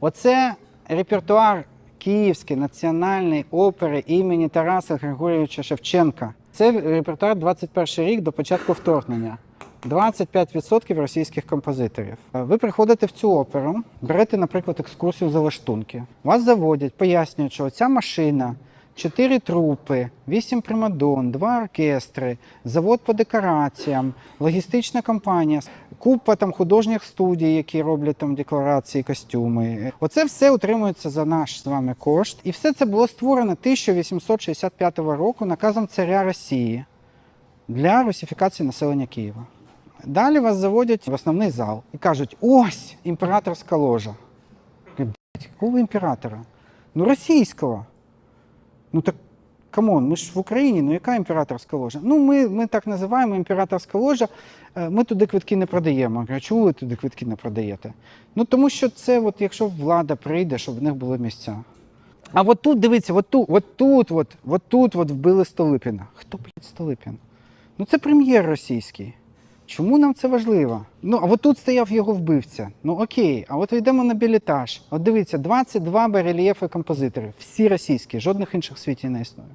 Оце репертуар Київської національної опери імені Тараса Григорьовича Шевченка. Це репертуар 21 рік до початку вторгнення. 25% російських композиторів. Ви приходите в цю оперу, берете, наприклад, екскурсію за лаштунки. Вас заводять, пояснюють, що ця машина, чотири трупи, вісім примадон, два оркестри, завод по декораціям, логістична компанія, купа там художніх студій, які роблять там декорації, костюми. Оце все утримується за наш з вами кошт. І все це було створено 1865 року наказом царя Росії для русифікації населення Києва. Далі вас заводять в основний зал і кажуть: ось імператорська ложа. Якого імператора? Ну, російського. Ну так камон, ми ж в Україні, ну яка імператорська ложа? Ну, ми, ми так називаємо імператорська ложа, е, ми туди квитки не продаємо. Я чому ви туди квитки не продаєте? Ну тому що це, от, якщо влада прийде, щоб в них були місця. А от тут, дивіться, от тут, от тут, от, от тут от вбили Столипіна. Хто, блядь, Столипін? Ну це прем'єр російський. Чому нам це важливо? Ну, а от тут стояв його вбивця. Ну окей, а от йдемо на білітаж. От дивіться, 22 барельєфи композиторів, всі російські, жодних інших в світі не існує.